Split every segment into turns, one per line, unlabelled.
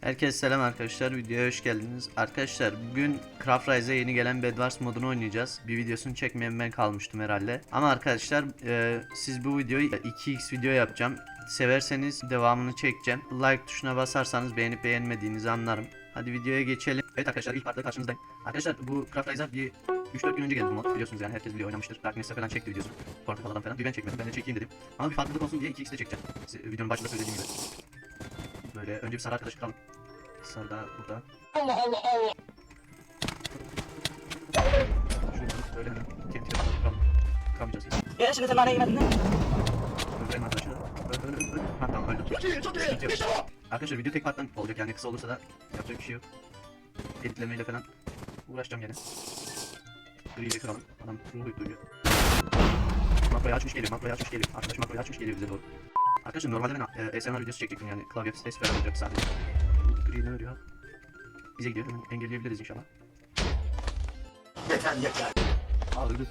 Herkese selam arkadaşlar. Videoya hoş geldiniz. Arkadaşlar bugün Craft Rise'e yeni gelen Bed Wars modunu oynayacağız. Bir videosunu çekmeyen ben kalmıştım herhalde. Ama arkadaşlar e, siz bu videoyu 2x video yapacağım. Severseniz devamını çekeceğim. Like tuşuna basarsanız beğenip beğenmediğinizi anlarım. Hadi videoya geçelim. Evet arkadaşlar ilk partta karşınızdayım. Arkadaşlar bu Craft Rise'a bir 3-4 gün önce geldi bu mod biliyorsunuz yani herkes biliyor oynamıştır. Darkness'e falan çekti videosunu. Portakal'dan falan. Bir ben çekmedim ben de çekeyim dedim. Ama bir farklılık olsun diye 2x'de çekeceğim. Videonun başında söylediğim gibi. Böyle önce bir sarı arkadaş kuralım. Sarı da burada. Allah Allah Allah. Şunu böyle hemen bakalım. Kuralım. Kıramayacağız.
Ya şimdi sen bana yemedin mi?
Öldürelim arkadaşı. Öl öl öl öl. Ha tamam öldü. Sıkıntı yok. Arkadaşlar video tek parttan olacak yani kısa olursa da yapacak bir şey yok. Editlemeyle falan uğraşacağım yani. Griyle kıralım. Adam ruhu duyuyor. Makroyu açmış geliyor, makroyu açmış geliyor. Arkadaş makroyu açmış geliyor bize doğru. Arkadaşlar normalde ben e, ASMR videosu çekecektim yani klavye ses falan olacak sadece. Gri ne örüyor? Bize gidiyor hemen engelleyebiliriz inşallah.
Yeter yeter.
Aa öldü.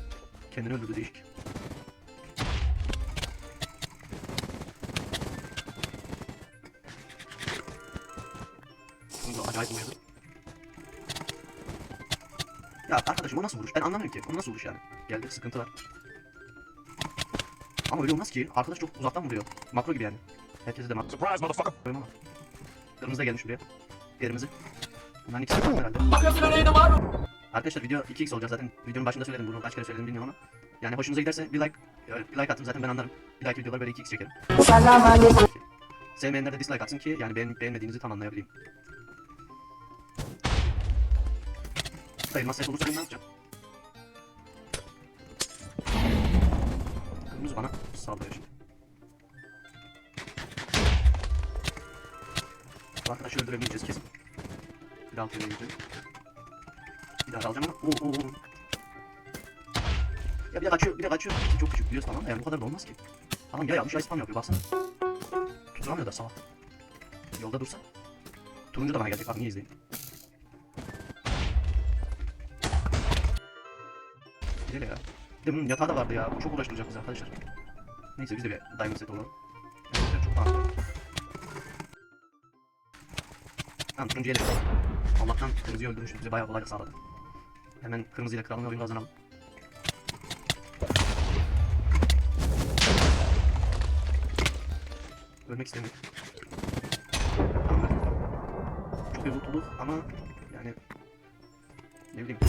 Kendini öldürdü değişik. Bunu acayip vuruyordu. Ya arkadaşım o nasıl vuruş? Ben anlamıyorum ki. O nasıl vuruş yani? Geldi sıkıntı var. Ama öyle olmaz ki. Arkadaş çok uzaktan vuruyor. Makro gibi yani. Herkese de makro.
Surprise, motherfucker.
Koyma ama. Kırmızı da gelmiş buraya. Yerimizi. Bunların ikisi de herhalde. Arkadaşlar video 2x olacak zaten. Videonun başında söyledim bunu kaç kere söyledim bilmiyorum ama. Yani hoşunuza giderse bir like bir like atın zaten ben anlarım. Bir like videolar böyle 2x çekerim.
Selam aleyküm.
Sevmeyenler de dislike atsın ki yani beğen, beğenmediğinizi tam anlayabileyim. Sayılmaz set olursa ben ne yapacağım? Bana saldırıyor şimdi. Bu arkadaşı öldürebileceğiz kesin. Bir daha öldürebileceğim. Bir daha alacağım ama oo oo oo. Ya bir de kaçıyor, bir de kaçıyor. Çok küçük biliyorsun tamam da yani bu kadar da olmaz ki. Tamam ya yanlış ya spam yapıyor baksana. Tutulamıyor da salak. Yolda dursa. Turuncu da bana gelecek bak niye izleyin. Güzel ya. Bir de bunun yatağı da vardı ya. Bu çok uğraştıracak bizi arkadaşlar. Neyse biz de bir diamond set olalım. Evet, çok pahalı. Tamam turuncuya da Allah'tan kırmızıyı öldürmüştü. Bize bayağı kolaylık sağladı. Hemen kırmızıyla kralın oyunu kazanalım. Ölmek istemiyorum. Çok yorulduk ama yani ne bileyim